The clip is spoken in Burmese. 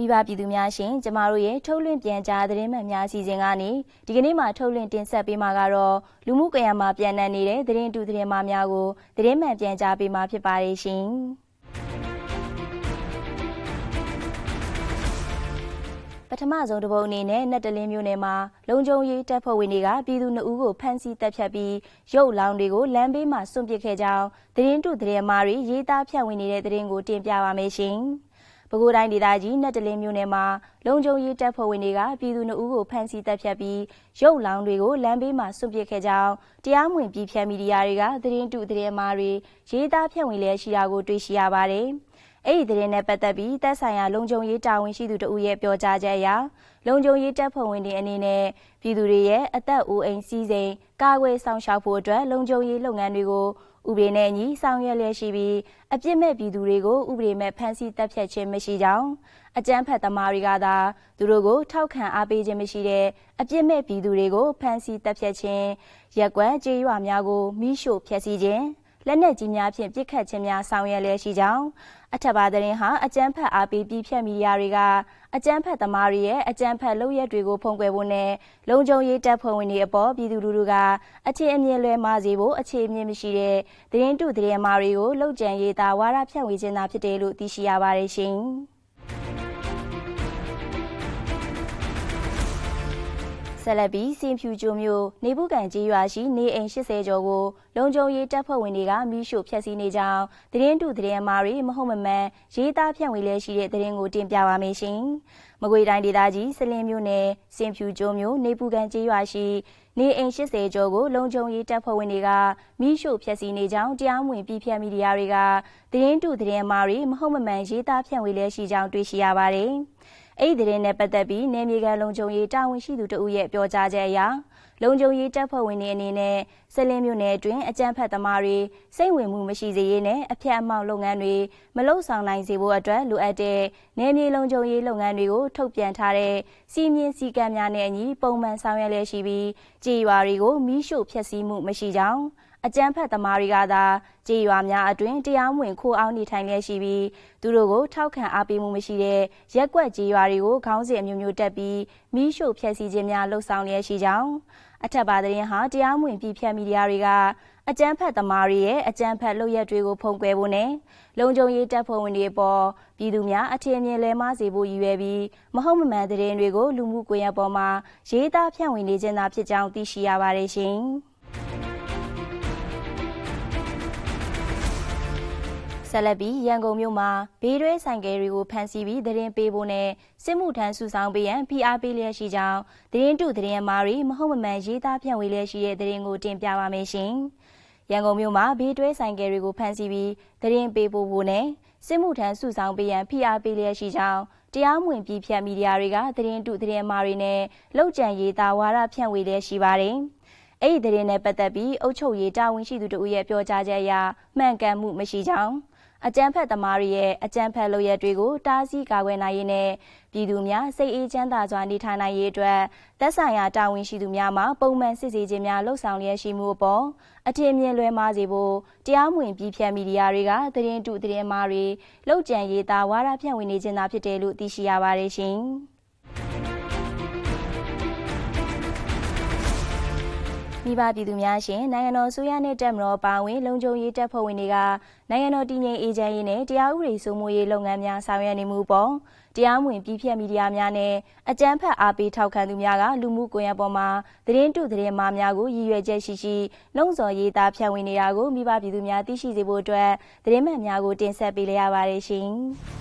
မိဘပြည်သူများရှင်ကျမတို့ရဲ့ထုတ်လွှင့်ပြန်ကြားသတင်းမှန်များအစီအစဉ်ကနေဒီကနေ့မှထုတ်လွှင့်တင်ဆက်ပေးမှာကတော့လူမှုကွန်ရက်မှာပြန်နှံနေတဲ့သတင်းတူသတင်းမှများကိုသတင်းမှန်ပြန်ကြားပေးမှာဖြစ်ပါတယ်ရှင်ပထမဆုံးတစ်ပုတ်အနေနဲ့နတ်တလင်းမျိုးနယ်မှာလုံခြုံရေးတပ်ဖွဲ့ဝင်တွေကပြည်သူနှုတ်ကိုဖမ်းဆီးတပ်ဖြတ်ပြီးရုပ်လောင်းတွေကိုလမ်းဘေးမှာစွန့်ပစ်ခဲ့ကြောင်းသတင်းတူသတင်းမားတွေရေးသားဖြန့်ဝေနေတဲ့သတင်းကိုတင်ပြပါမယ်ရှင်။ ပဲခူးတိုင်းဒေသကြီးနတ်တလင်းမြို့နယ်မှာလုံခြုံရေးတပ်ဖွဲ့ဝင်တွေကပြည်သူ့နှုတ်ကိုဖမ်းဆီးတပ်ဖြတ်ပြီးရုပ်လောင်းတွေကိုလမ်းဘေးမှာဆွန့်ပစ်ခဲ့ကြောင်းတရားမဝင်ပြည်ဖြတ်မီဒီယာတွေကသတင်းတုသတင်းမှားတွေရေးသားဖြန့်ဝေလျက်ရှိတာကိုတွေ့ရှိရပါတယ်။အဲ့ဒီသတင်းနဲ့ပတ်သက်ပြီးတပ်ဆိုင်ရာလုံခြုံရေးတာဝန်ရှိသူတို့ရဲ့ပြောကြားချက်အရလုံခြုံရေးတပ်ဖွဲ့ဝင်တွေအနေနဲ့ပြည်သူတွေရဲ့အသက်အိုးအိမ်စီးစိမ်ကာကွယ်ဆောင်ရှောက်ဖို့အတွက်လုံခြုံရေးလုပ်ငန်းတွေကို ဥပဒေနဲ့အညီဆောင်ရွက်လျက်ရှိပြီးအပြစ်မဲ့ပြည်သူတွေကိုဥပဒေမဲ့ဖမ်းဆီးတပ်ဖြတ်ခြင်းမရှိကြောင်းအကြမ်းဖက်သမားတွေကသာသူတို့ကိုထောက်ခံအားပေးခြင်းမရှိတဲ့အပြစ်မဲ့ပြည်သူတွေကိုဖမ်းဆီးတပ်ဖြတ်ခြင်းရက်ကွက်ကြေးရွာများကိုမိရှို့ဖျက်ဆီးခြင်း လက်နက်ကြီးများဖြင့်ပစ်ခတ်ခြင်းများဆောင်ရွက်လျက်ရှိကြောင်းအထက်ပါသတင်းဟာအကြမ်းဖက်အားပေးပြီးဖြတ်မီဒီယာတွေကအကြမ်းဖက်သမားတွေရဲ့အကြမ်းဖက်လုပ်ရက်တွေကိုဖုံးကွယ်ဖို့နဲ့လုံခြုံရေးတပ်ဖွဲ့ဝင်တွေအပေါ်ပြည်သူလူထုကအခြေအမြင်လွဲမှားစေဖို့အခြေအမြင်မရှိတဲ့သတင်းတုသတင်းမှားတွေကိုလှုပ်ကြံရေးသားဝါဒဖြန့်ဝေခြင်းသာဖြစ်တယ်လို့သိရှိရပါတယ်ရှင်။ ဆက်လက်ပြီးစင်ဖြူကျိုမျိုးနေပုကန်ကြီးရွာရှိနေအိမ်80ကျော်ကိုလုံခြုံရေးတပ်ဖွဲ့ဝင်တွေကမိရှို့ဖျက်ဆီးနေကြောင်းသတင်းတူသတင်းမားတွေမဟုတ်မမှန်ရေးသားဖြန့်ဝေလဲရှိတဲ့သတင်းကိုတင်ပြပါမယ်ရှင်။မကွေတိုင်းဒေသကြီးစလင်းမျိုးနယ်စင်ဖြူကျိုမျိုးနေပုကန်ကြီးရွာရှိနေအိမ်80ကျော်ကိုလုံခြုံရေးတပ်ဖွဲ့ဝင်တွေကမိရှို့ဖျက်ဆီးနေကြောင်းတရားမဝင်ပြည်ဖြတ်မီဒီယာတွေကသတင်းတူသတင်းမားတွေမဟုတ်မမှန်ရေးသားဖြန့်ဝေလဲရှိကြောင်းတွေ့ရှိရပါတယ်။ အဲ့ဒီသတင်းနဲ့ပတ်သက်ပြီးနေမြေကန်လုံခြုံရေးတာဝန်ရှိသူတို့ရဲ့ပြောကြားချက်အရလုံခြုံရေးတပ်ဖွဲ့ဝင်တွေအနေနဲ့စလင်းမြို့နယ်အတွင်းအကြမ်းဖက်သမားတွေစိတ်ဝင်မှုမရှိစေရေးနဲ့အဖျက်အမှောက်လုပ်ငန်းတွေမလုံဆောင်နိုင်စေဖို့အတွက်လိုအပ်တဲ့နေမြေလုံခြုံရေးလုပ်ငန်းတွေကိုထုတ်ပြန်ထားတဲ့စီမင်းစည်းကမ်းများနဲ့အညီပုံမှန်ဆောင်ရွက်လျက်ရှိပြီးကြေးရွာတွေကိုမိရှို့ဖျက်ဆီးမှုမရှိကြောင်း အကြမ်းဖက်သမားတွေကသာကြေးရွာများအတွင်တရားမဝင်ခိုးအောင်နေထိုင်လျက်ရှိပြီးသူတို့ကိုထောက်ခံအားပေးမှုမရှိတဲ့ရက်ကွက်ကြေးရွာတွေကိုခေါင်းစဉ်အမျိုးမျိုးတက်ပြီးမိရှို့ဖျက်ဆီးခြင်းများလှုပ်ဆောင်လျက်ရှိကြောင်းအထက်ပါသတင်းဟာတရားမဝင်ပြည်ဖြတ်မီဒီယာတွေကအကြမ်းဖက်သမားတွေရဲ့အကြမ်းဖက်လုပ်ရက်တွေကိုဖုံးကွယ်ဖို့နဲ့လုံခြုံရေးတပ်ဖွဲ့ဝင်တွေပေါ်ပြည်သူများအထင်မြင်လဲမစေဖို့ရည်ရွယ်ပြီးမဟုတ်မမှန်သတင်းတွေကိုလူမှုကွန်ရက်ပေါ်မှာရေးသားဖြန့်ဝေနေခြင်းသာဖြစ်ကြောင်းသိရှိရပါတယ်ရှင်။ ဆက်လက်ပြီးရန်ကုန်မြို့မှာဘေးရွဲဆိုင်ကယ်တွေကိုဖမ်းဆီးပြီးသတင်းပေးဖို့နဲ့စစ်မှုထမ်းစုဆောင်ပေးရန်ဖိအားပေးလျက်ရှိကြောင်းသတင်းတုသတင်းမားတွေမဟုတ်မမှန်ရေးသားဖြန့်ဝေလျက်ရှိတဲ့သတင်းကိုတင်ပြပါမယ်ရှင်။ရန်ကုန်မြို့မှာဘေးတွဲဆိုင်ကယ်တွေကိုဖမ်းဆီးပြီးသတင်းပေးဖို့ဖို့နဲ့စစ်မှုထမ်းစုဆောင်ပေးရန်ဖိအားပေးလျက်ရှိကြောင်းတရားမဝင်ပြည်ဖြတ်မီဒီယာတွေကသတင်းတုသတင်းမားတွေနဲ့လောက်ကျန်ရေးသားဝါဒဖြန့်ဝေလျက်ရှိပါတယ်။အဲ့ဒီသတင်းနဲ့ပတ်သက်ပြီးအုပ်ချုပ်ရေးတာဝန်ရှိသူတို့ရဲ့ပြောကြားချက်အရမှန်ကန်မှုမရှိကြောင်း အကြမ်းဖက်သမားတွေရဲ့အကြမ်းဖက်လုပ်ရက်တွေကိုတားဆီးကာကွယ်နိုင်ရေးနဲ့ပြည်သူများစိတ်အေးချမ်းသာစွာနေထိုင်နိုင်ရေးအတွက်သက်ဆိုင်ရာတာဝန်ရှိသူများမှပုံမှန်စစ်ဆေးခြင်းများလှုပ်ဆောင်လျက်ရှိမှုအပေါ်အထင်မြင်လွဲမှားစေဖို့တရားမဝင်ပြည်ဖြတ်မီဒီယာတွေကသတင်းတုသတင်းမှားတွေလှုပ်ကြံရေးသားဝါဒဖြန့်ဝေနေခြင်းသာဖြစ်တယ်လို့သိရှိရပါတယ်ရှင်။ မိဘပြည်သူများရှင်နိုင်ငံတော်ဆိုရနဲ့တက်မတော်ပါဝင်လုံခြုံရေးတပ်ဖွဲ့ဝင်တွေကနိုင်ငံတော်တည်ငြိမ်အေးချမ်းရေးနဲ့တရားဥပဒေစိုးမိုးရေးလုပ်ငန်းများဆောင်ရွက်နေမှုပေါ်တရားမဝင်ပြည်ဖြတ်မီဒီယာများနဲ့အကြမ်းဖက်အားပေးထောက်ခံသူများကလူမှုကွန်ရက်ပေါ်မှာသတင်းတုသတင်းမှားများကိုရည်ရွယ်ချက်ရှိရှိလုံဆော်ရေးသားဖြန့်ဝေနေတာကိုမိဘပြည်သူများသိရှိစေဖို့အတွက်သတင်းမှန်များကိုတင်ဆက်ပေးလိုက်ရပါတယ်ရှင်။